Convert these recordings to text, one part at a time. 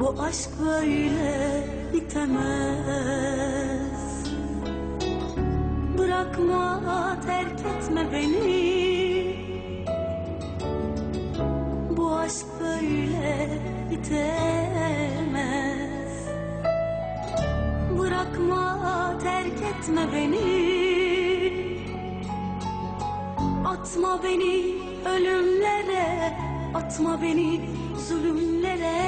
Bu aşk böyle bitemez. Bırakma terk etme beni. Bu aşk böyle bitemez. Bırakma terk etme beni. Atma beni ölümlere Atma beni zulümlere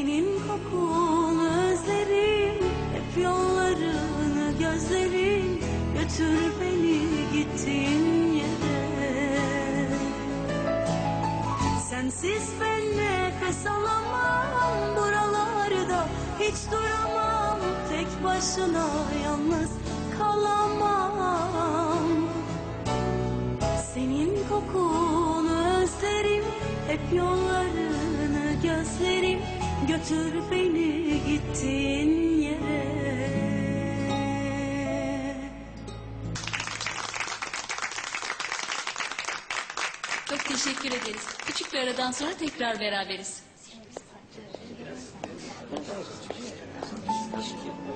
Senin kokunu özlerim hep yollarını gözlerim. Götür beni gittiğin yere. Sensiz ben nefes alamam buralarda. Hiç duramam tek başına yalnız kalamam. Senin kokunu özlerim hep yollarını gözlerim Götür beni gittiğin yere Çok teşekkür ederiz. Küçük bir aradan sonra tekrar beraberiz.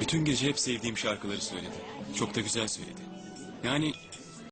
Bütün gece hep sevdiğim şarkıları söyledi. Çok da güzel söyledi. Yani